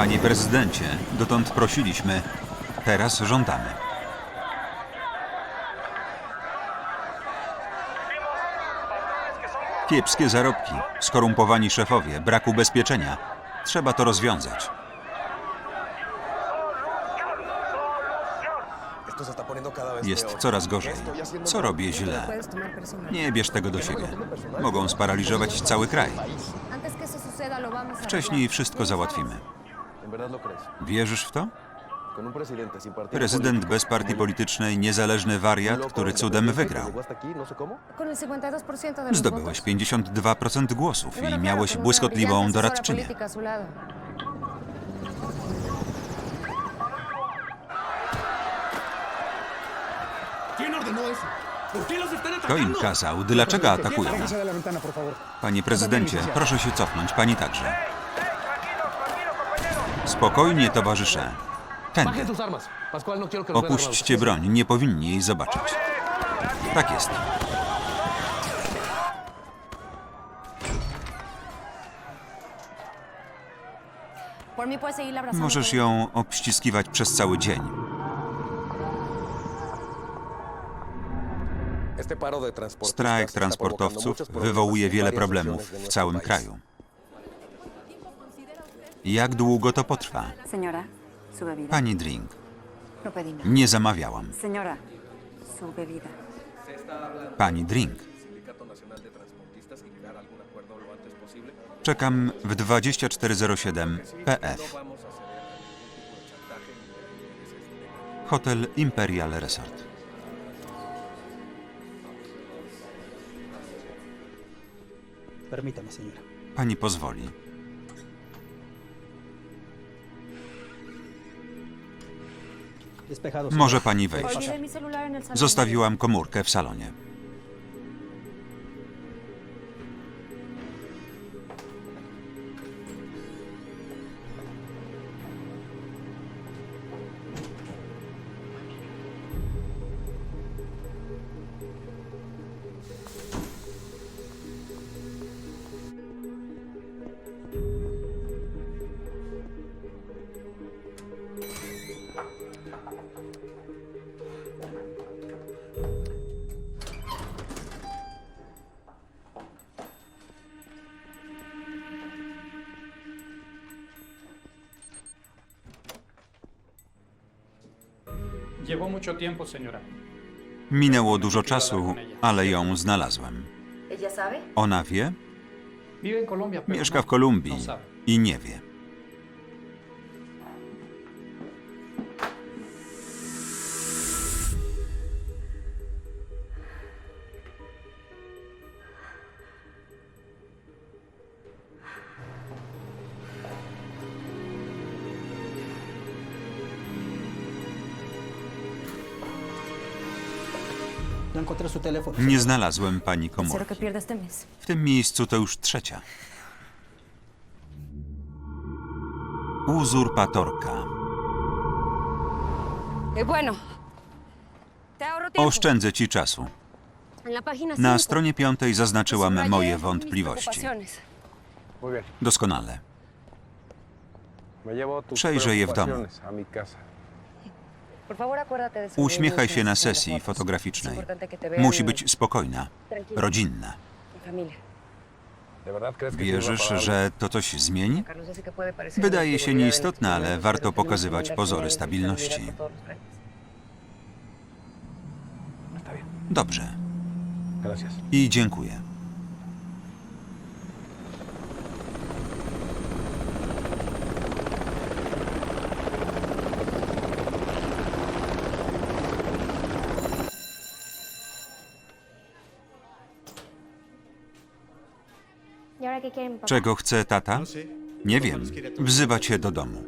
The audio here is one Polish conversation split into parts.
Panie prezydencie, dotąd prosiliśmy, teraz żądamy. Kiepskie zarobki, skorumpowani szefowie, brak ubezpieczenia. Trzeba to rozwiązać. Jest coraz gorzej. Co robię źle? Nie bierz tego do siebie. Mogą sparaliżować cały kraj. Wcześniej wszystko załatwimy. Wierzysz w to? Prezydent bez partii politycznej, niezależny wariat, który de cudem wygrał. no sé cómo. sabes. Con el 52% de los Zdobyłeś votos. 52% głosów Y i miałeś błyskotliwą doradczynię. política a su lado. ¿Quién ordenó eso? ¿Por qué los están Kto im kazał? Dlaczego atakują? Panie prezydencie, proszę się cofnąć, pani także. Spokojnie, towarzysze. Tędy. No Opuśćcie broń, nie powinni jej zobaczyć. Tak jest. Możesz ją obściskiwać przez cały dzień. Strajk transportowców wywołuje wiele varias problemów w całym kraju. Jak długo to potrwa? Señora, su bebida. Pani drink. No. Nie zamawiałam. Señora, su bebida. Pani drink. Czekam w 2407 PF. Hotel Imperial Resort. Permítame, señora. Pani pozwoli. Może pani wejść. Zostawiłam komórkę w salonie. Minęło dużo czasu, ale ją znalazłem. Ona wie? Mieszka w Kolumbii no sabe. i nie wie. Nie znalazłem pani komórki. W tym miejscu to już trzecia. Uzurpatorka. Tiempo. Oszczędzę ci czasu. Na stronie piątej zaznaczyłam moje wątpliwości. Doskonale. Przejrzę je w domu. preocupaciones a mi casa. Por favor, acuérdate de Uśmiechaj się na sesji fotograficznej. Musi być spokojna, rodzinna. en familia. ¿De verdad crees que sirva Wierzysz, że to coś zmieni? Parecer Wydaje się nieistotne, ale warto pokazywać pozory stabilności. Dobrze. I dziękuję. Czego chce tata? Nie wiem. Wzywa cię do domu.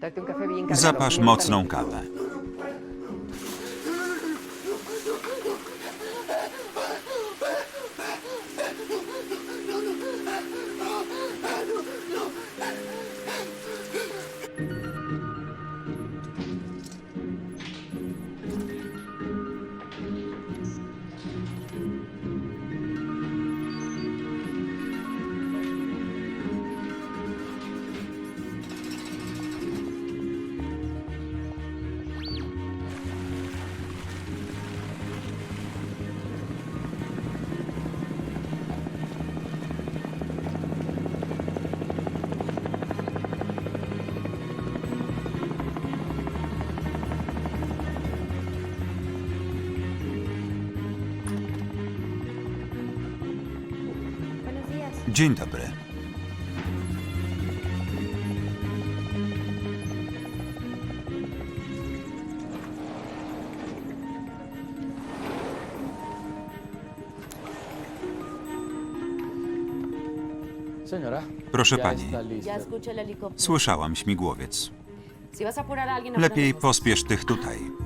Cargado, Zapasz mocną kawę. Dzień dobry. Proszę pani, słyszałam śmigłowiec. Lepiej pospiesz tych tutaj.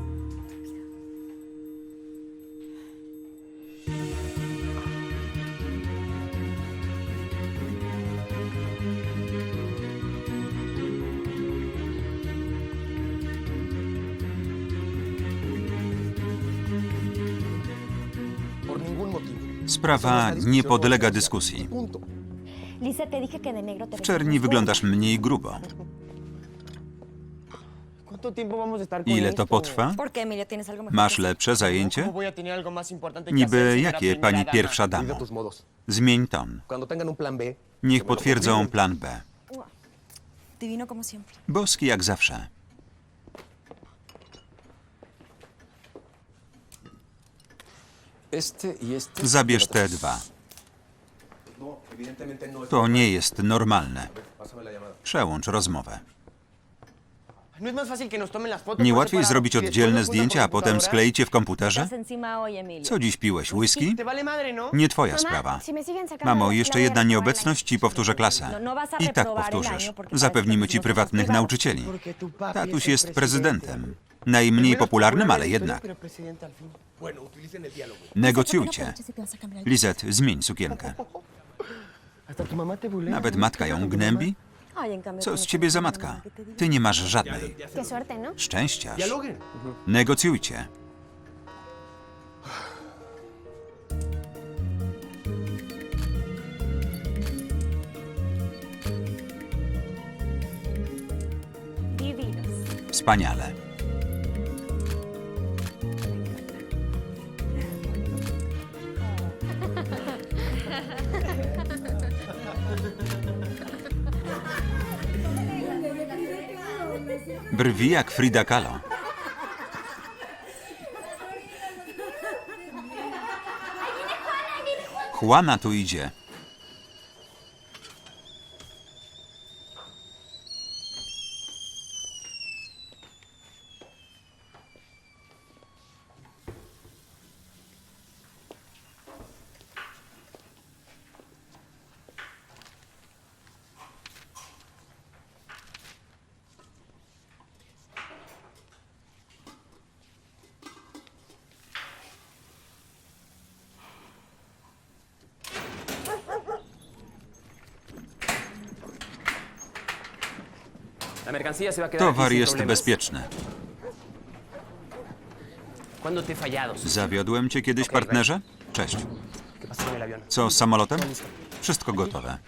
Sprawa nie podlega dyskusji. W czerni wyglądasz mniej grubo. ¿Cuánto tiempo vamos a estar con Ile to potrwa? Masz lepsze ¿Cómo zajęcie? Niby jakie, pani pierwsza damo? Zmień ton. Niech potwierdzą plan B. Boski jak zawsze. Zabierz te dwa. No, no. To nie jest normalne. Przełącz rozmowę. ¿No es más fácil que nos tomen las fotos Nie por łatwiej separado zrobić oddzielne zdjęcia, a potem skleić je w komputerze? Co dziś piłeś? Whisky? ¿no? Nie twoja sprawa. Mamo, jeszcze jedna nieobecność i powtórzę klasę. I tak powtórzysz. Zapewnimy ci prywatnych nauczycieli. Tatuś jest prezydentem. Najmniej popularnym, ale jednak. Negocjujcie. Lizet, zmień sukienkę. Nawet matka ją gnębi? Co z no ciebie za matka? Ty nie masz żadnej. ¿no? Szczęściarz. Negocjujcie. Wspaniale. Brwi jak Frida Kahlo. Juana tu idzie. Towar jest bezpieczny. Zawiodłem cię kiedyś, partnerze? Cześć. Co z samolotem? Wszystko gotowe.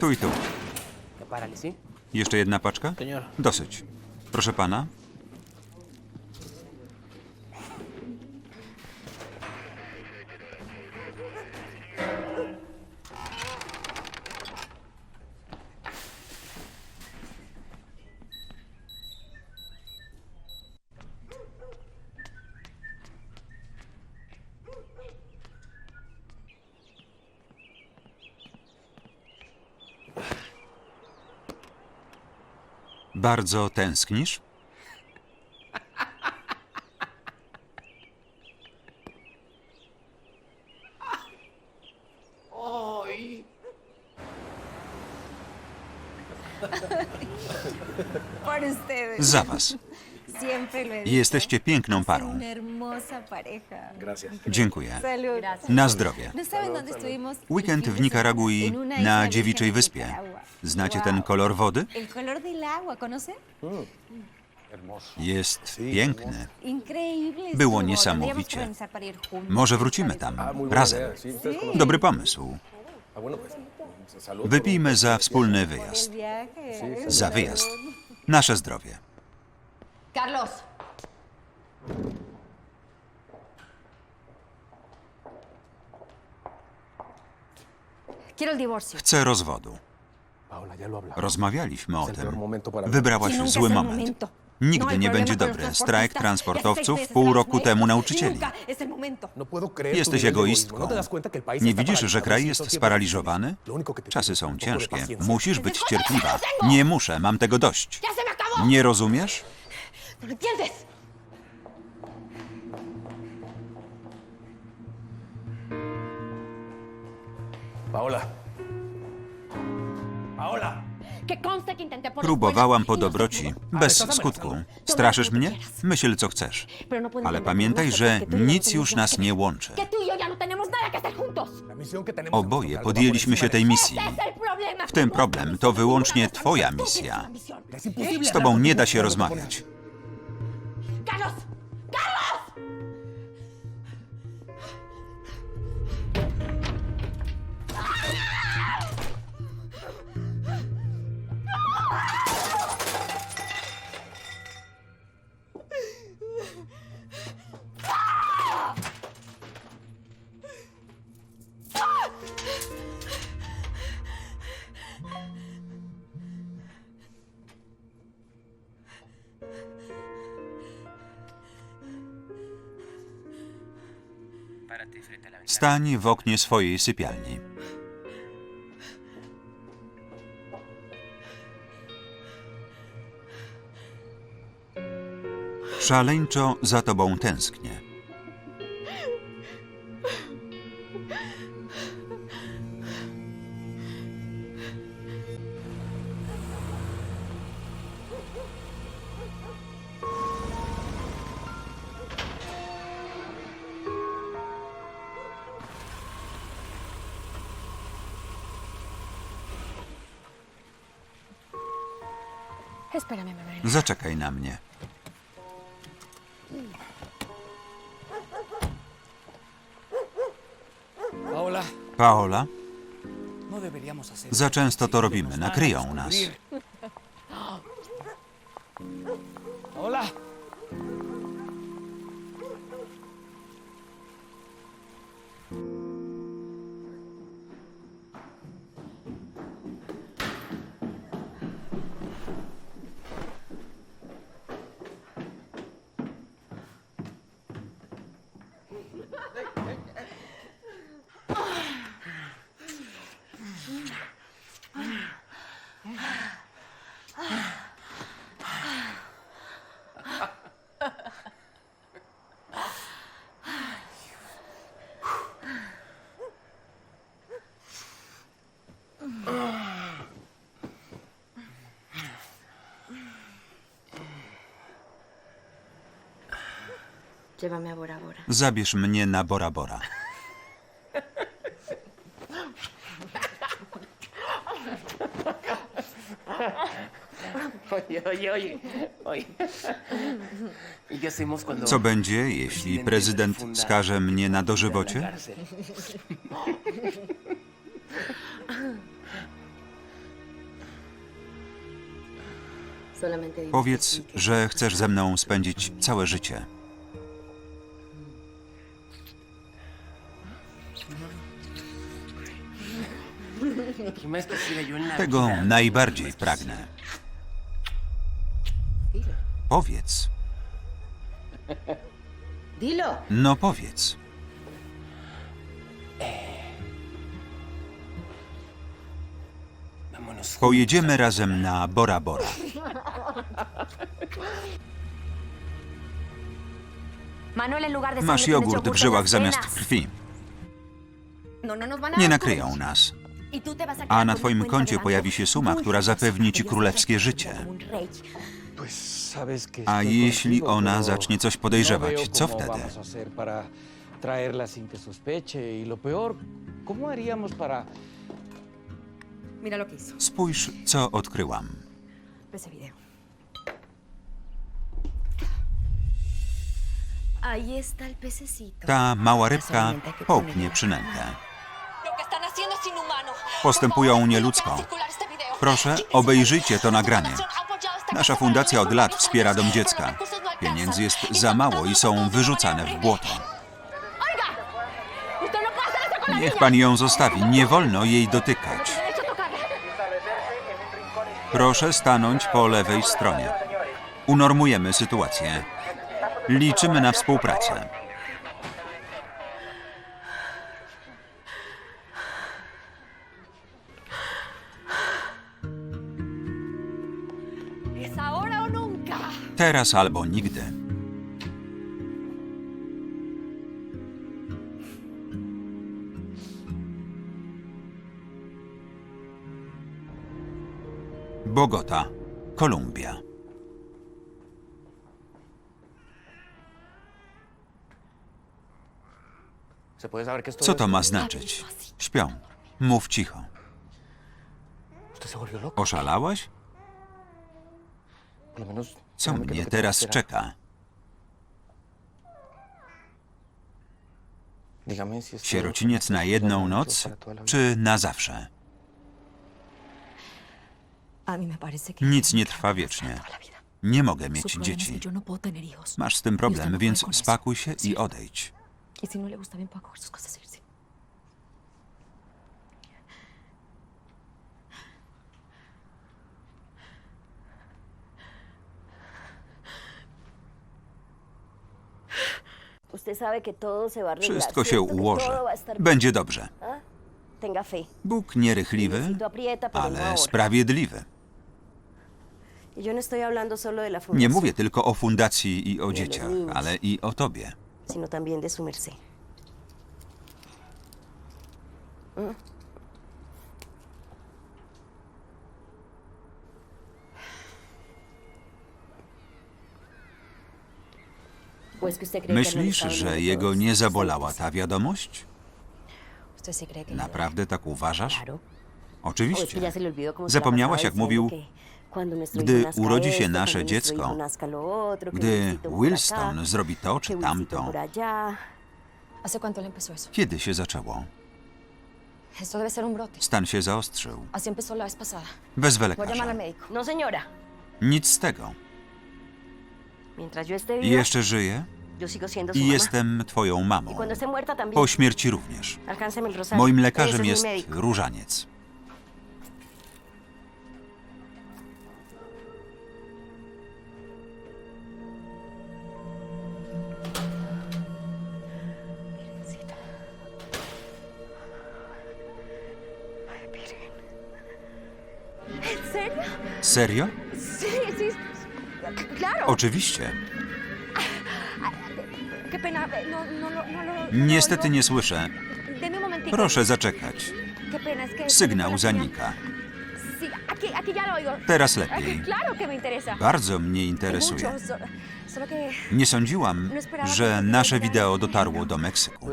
Tu i tu. Jeszcze jedna paczka? Dosyć. Proszę pana. Bardzo tęsknisz? Por ustedes. Za was. Siempre lo. Jesteście piękną parą. Hermosa pareja. Dziękuję. Salud. Na zdrowie. ¿No saben dónde estuvimos? Weekend w Nikaragui semana? En una isla na virgen Dziewiczej Wyspie. Nicaragua. Znacie Wow. ten kolor wody? El color del agua, ¿conocen? Jest piękny. Increíble. Było estuvo. niesamowicie. Tendríamos que organizar para ir juntos. Może wrócimy tam. Ah, Razem. Dobry pomysł. Ah, Wypijmy za wspólny El wyjazd. viaje. Za wyjazd. Nasze zdrowie. Carlos. Chcę rozwodu. Rozmawialiśmy o tym. Wybrałaś zły moment. Nigdy nie będzie dobry. Strajk transportowców pół roku temu nauczycieli. No Jesteś egoistką. ¿No Nie widzisz, że kraj jest sparaliżowany? Czasy są ciężkie. Musisz być cierpliwa. Nie muszę, mam tego dość. Nie rozumiesz? Paola. Paola. Próbowałam po dobroci, bez skutku. Straszysz mnie? Myśl, co chcesz. Ale pamiętaj, że nic już nas nie łączy. Y no Oboje podjęliśmy się tej misji. W tym problem to wyłącznie twoja misja. Z tobą nie da się rozmawiać. Stań w oknie swojej sypialni. Szaleńczo za tobą tęsknię. Za często to robimy. Nakryją nas. Llévame a Bora Bora. Zabierz mnie na Bora Bora. Oye, oye, oye. oye. ¿Y qué hacemos cuando... Co będzie, jeśli prezydent skaże mnie na dożywocie? cárcel? Solamente dime Powiedz, że chcesz ze mną spędzić całe życie. Tego najbardziej pragnę. Powiedz. Dilo. No powiedz. Vámonos. Pojedziemy razem na Bora Bora. Masz jogurt w żyłach zamiast krwi. No, no Nie nakryją nas. A na twoim koncie pojawi się suma, która zapewni ci królewskie życie. A jeśli ona zacznie coś no podejrzewać, co wtedy? traerla sin que sospeche y lo peor, ¿cómo haríamos para Mira lo que hizo. Spójrz, co odkryłam. Ese video. Ahí está el pececito. Ta mała rybka połknie przynętę. Postępują nieludzko. Proszę, obejrzyjcie to nagranie. Nasza fundacja od lat wspiera Dom Dziecka. Pieniędzy jest za mało i są wyrzucane w błoto. Niech niña. pan ją zostawi, nie wolno jej dotykać. Proszę stanąć po lewej stronie. Unormujemy sytuację. Liczymy na współpracę. Teraz albo nigdy. Bogota, Kolumbia. ¿Se puede saber qué esto Co to ma znaczyć? Śpią. Mów cicho. Oszalałaś? Co mnie teraz czeka? Sierociniec na jedną noc, la vida. czy na zawsze? Nic nie trwa wiecznie. Nie mogę mieć dzieci. no. Masz z tym problem, więc spakuj się i odejdź. Usted sabe que todo se va a arreglar. Wszystko się ¿cierto? Que ułoży. todo va a estar bien. Będzie dobrze. Tenga fe. Bóg nierychliwy, Diosito aprieta, pero no ale ahora. sprawiedliwy. Y yo no estoy hablando solo de la Nie fundación, mówię tylko o fundacji i o dzieciach, ale i o tobie. sino también de su merced. ¿Mm? ¿O es que usted cree que él no le Myślisz, że jego nie zabolała ta wiadomość? ¿Usted sí cree que... Naprawdę tak uważasz? Oczywiście. Zapomniałaś, jak mówił, gdy urodzi się nasze dziecko, gdy acá, zrobi to czy tamto. Kiedy się zaczęło? Stan się zaostrzył. Wezwę lekarza. No. Nic z tego. Jeszcze żyję i jestem twoją Y mamą. también. Po śmierci również. Moim lekarzem jest różaniec. ¿En serio? Oczywiście. Niestety no, nie słyszę. no. Deme un momentico. Proszę zaczekać. Sygnał zanika. Teraz lepiej. Bardzo mnie interesuje. Nie sądziłam, że nasze wideo dotarło do Meksyku.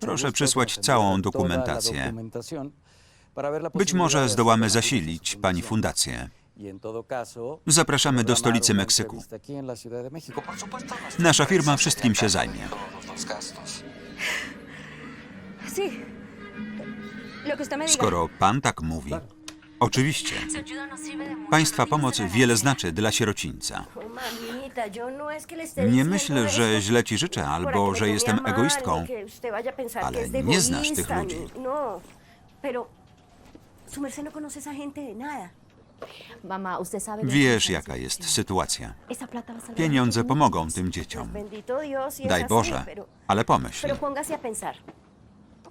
Proszę przysłać całą dokumentację. Być może zdołamy zasilić pani fundację. Y Zapraszamy do stolicy Meksyku. supuesto, Nasza firma wszystkim się zajmie. Skoro pan tak mówi, oczywiście. Państwa pomoc wiele znaczy dla sierocińca. No Nie myślę, że źle ci życzę albo że jestem egoistką. Ale nie znasz tych ludzi. No, no Wiesz, jaka jest sytuacja. Pieniądze pomogą tym dzieciom. Y Daj Boże, ale pomyśl. pero póngase a pensar.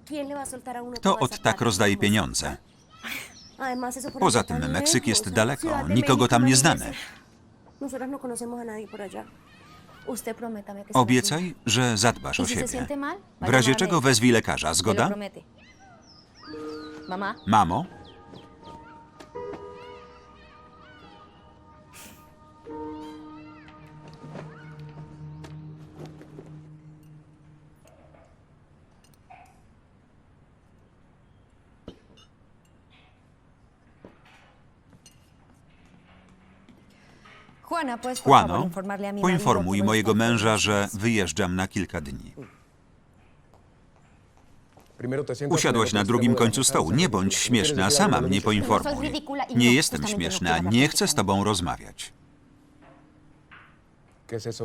¿Quién le va a soltar a uno Kto od tak rozdaje pieniądze? Poza tym Meksyk jest daleko, nikogo tam nie znamy. No Obiecaj, że zadbasz Y o se siebie. W razie czego wezwij lekarza, zgoda? Mamo, Juano, poinformuj mojego męża, że wyjeżdżam na kilka dni. Usiadłaś na drugim końcu stołu. Nie bądź śmieszna, sama mnie poinformuj. Nie jestem śmieszna, nie chcę z tobą rozmawiać.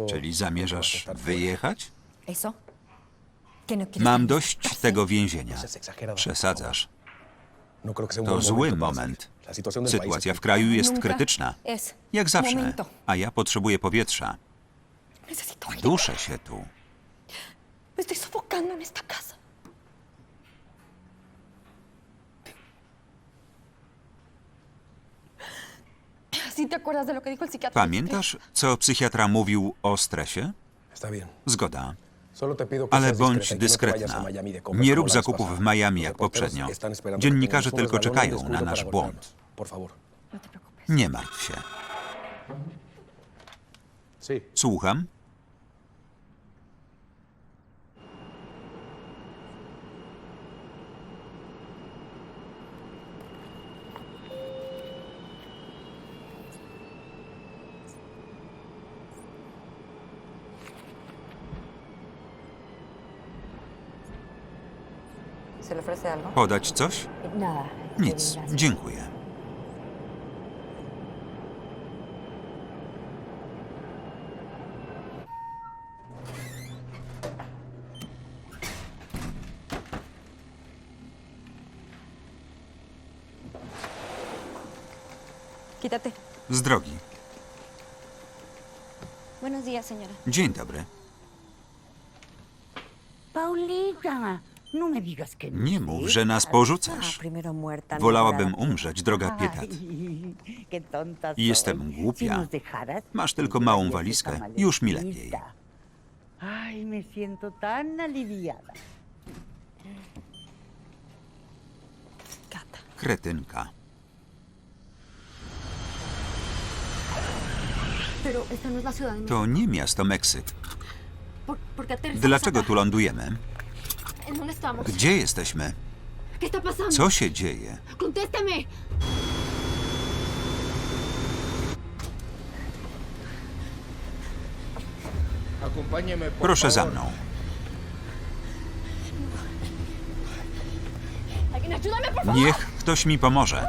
Czyli zamierzasz wyjechać? ¿Eso? ¿Que no Mam dość tego więzienia. No Przesadzasz. No To zły moment, Sytuacja w kraju jest krytyczna. Jak zawsze. A ja potrzebuję powietrza. Duszę się tu. Pamiętasz, co psychiatra mówił o stresie? Zgoda. Ale bądź y no dyskretna. Nie rób zakupów w Miami jak poprzednio. Dziennikarze tylko czekają na nasz błąd. Nie martw się. Słucham? Podać coś? Nada. Nic. Dziękuję. Quítate. Z drogi. Buenos días, señora. Dzień dobry. Paulita, no me digas que no. Nie mów, że nas porzucasz. muerta. no Wolałabym umrzeć, droga I jestem głupia. Masz tylko małą walizkę. Już mi lepiej. Kretynka. No. To nie miasto Meksyk. ¿Por, ¿Por qué aterrizamos Dlaczego tu lądujemy? Gdzie jesteśmy? Co się dzieje? Proszę za mną. Niech ktoś mi pomoże.